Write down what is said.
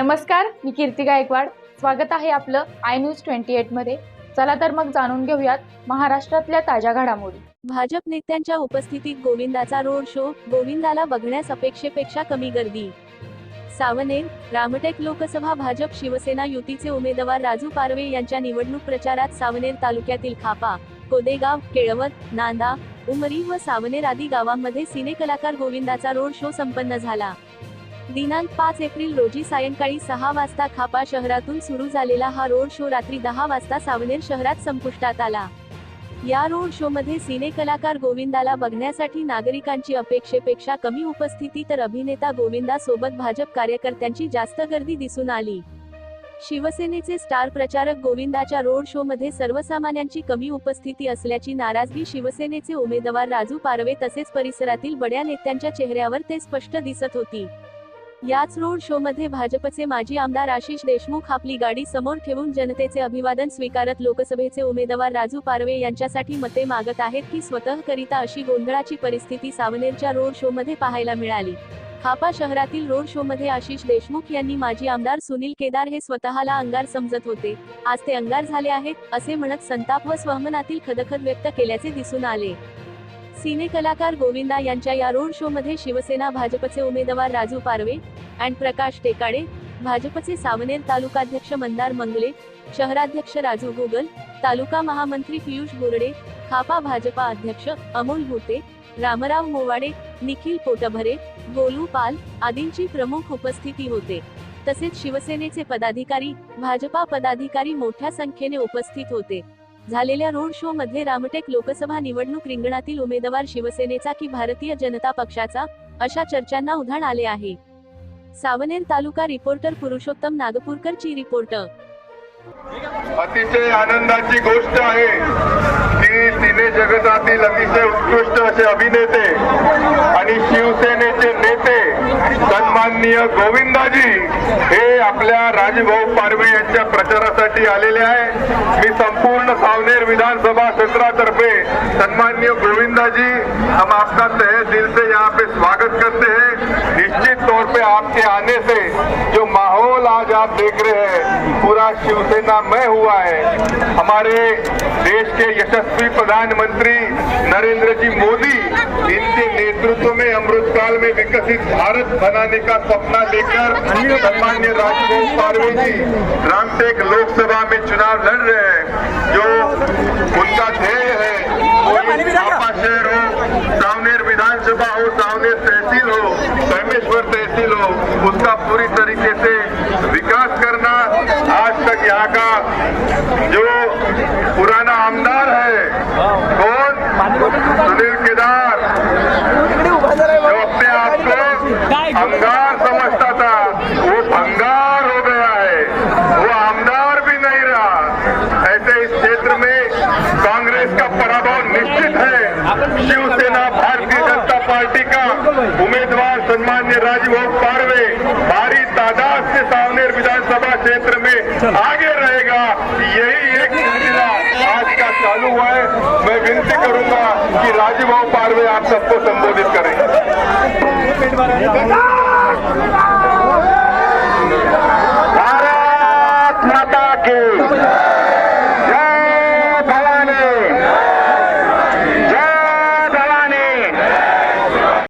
नमस्कार मी कीर्ती गायकवाड. स्वागत आहे आपलं आय न्यूज ट्वेंटी एटमध्ये चला तर मग जाणून घेऊयात महाराष्ट्रातल्या ताज्या घडामोडी. भाजप नेत्यांच्या उपस्थितीत गोविंदाचा रोड शो गोविंदाला बघण्यास अपेक्षेपेक्षा कमी गर्दी. सावनेर रामटेक लोकसभा भाजप शिवसेना युतीचे उमेदवार राजू पारवे यांच्या निवडणूक प्रचारात सावनेर तालुक्यातील खापा कोदेगाव केळवत नांदा उमरी व सावनेर आदी गावांमध्ये सिनेकलाकार गोविंदाचा रोड शो संपन्न झाला. दिनांक पाच एप्रिल रोजी सायंकाळी सहा वाजता खापा शहरातून सुरू झालेला हा रोड शो रात्री दहा वाजता सावनेर शहरात संपुष्टात आला. या रोड शो मध्ये सिने कलाकार गोविंदाला बघण्यासाठी नागरिकांची अपेक्षेपेक्षा कमी उपस्थिती तर अभिनेता गोविंदा सोबत भाजप कार्यकर्त्यांची जास्त गर्दी दिसून आली. शिवसेनेचे स्टार प्रचारक गोविंदाच्या रोड शो मध्ये सर्वसामान्यांची कमी उपस्थिती असल्याची नाराजगी शिवसेनेचे उमेदवार राजू पारवे तसेच परिसरातील बड्या नेत्यांच्या चेहऱ्यावर ते स्पष्ट दिसत होती. याच रोड शो मध्ये भाजपचे माजी आमदार आशिष देशमुख आपली गाडी समोर ठेवून जनतेचे अभिवादन स्वीकारत लोकसभेचे उमेदवार राजू पारवे यांच्यासाठी मते मागत आहेत की स्वतः करिता अशी गोंधळाची परिस्थिती सावनेरच्या रोड शो मध्ये पाहायला मिळाली. खापा शहरातील रोड शो मध्ये आशिष देशमुख यांनी माजी आमदार सुनील केदार हे स्वतःला अंगार समजत होते. आज ते अंगार झाले आहेत असे म्हणत संताप व स्वहमनातील खदखद व्यक्त केल्याचे दिसून आले. सिने कलाकार गोविंदा यांच्या या रोड शो मध्ये शिवसेना भाजपचे उमेदवार राजू पारवे अँड प्रकाश टेकाडे भाजपचे सावनेर तालुकाध्यक्ष मंदार मंगले शहराध्यक्ष राजू गोगल तालुका महामंत्री पियुष बोर्डे खापा भाजपा अध्यक्ष अमोल होते रामराव मोवाडे निखिल पोटभरे गोलू पाल आदींची प्रमुख उपस्थिती होते. तसेच शिवसेनेचे पदाधिकारी भाजपा पदाधिकारी मोठ्या संख्येने उपस्थित होते. झालेल्या रोड शो मध्ये रामटेक लोकसभा निवडणूक रिंगणातील उमेदवार शिवसेनेचा की भारतीय जनता पक्षाचा अशा चर्चांना उधाण आले आहे. सावनेर तालुका रिपोर्टर पुरुषोत्तम नागपूरकर ची रिपोर्टर अतिशय आनंदाची गोष्ट आहे की सिने जगतातील अतिशय उत्कृष्ट असे अभिनेते आणि सन्माननीय गोविंदाजी हे आपल्या राजभाऊ पारवे यांच्या प्रचारासाठी आलेले आहे. मी संपूर्ण सावनेर विधानसभा क्षेत्रातर्फे सन्माननीय गोविंदाजी, हम आपका तहे दिल से यहाँ पे स्वागत करते हैं. निश्चित तौर पे आपके आने से जो माहौल आज आप देख रहे हैं, पूरा शिवसेना में हुआ है. हमारे देश के यशस्वी प्रधानमंत्री नरेंद्र जी मोदी, इनके नेतृत्व में अमृत काल में विकसित भारत बनाने का सपना लेकर सम्मान्य राजभोग पारवे जी रामटेक लोकसभा में चुनाव लड़ रहे हैं, जो उनका ध्येय है वो शहर हो, सावनेर विधानसभा हो, सावनेर तहसील हो सोमेश्वर तहसील हो, उसका पूरी तरीके से विकास करना आज तक यहाँ का जो पुराना आमदार है कौन सुनील केदार जो अपने आप को अंगार समझता था वो भंगार हो गया है वो आमदार भी नहीं रहा ऐसे इस क्षेत्र में कांग्रेस का पराभव निश्चित है। शिवसेना भारतीय जनता पार्टी का उम्मीदवार सम्मान्य राजभोग पारवे भारी तादाद से सावनेर विधानसभा क्षेत्र में आगे रहेगा। यही एक सिलसिला आज का चालू हुआ है। मैं विनती करूँगा कि राजभोग पारवे आप सबको संबोधित करें।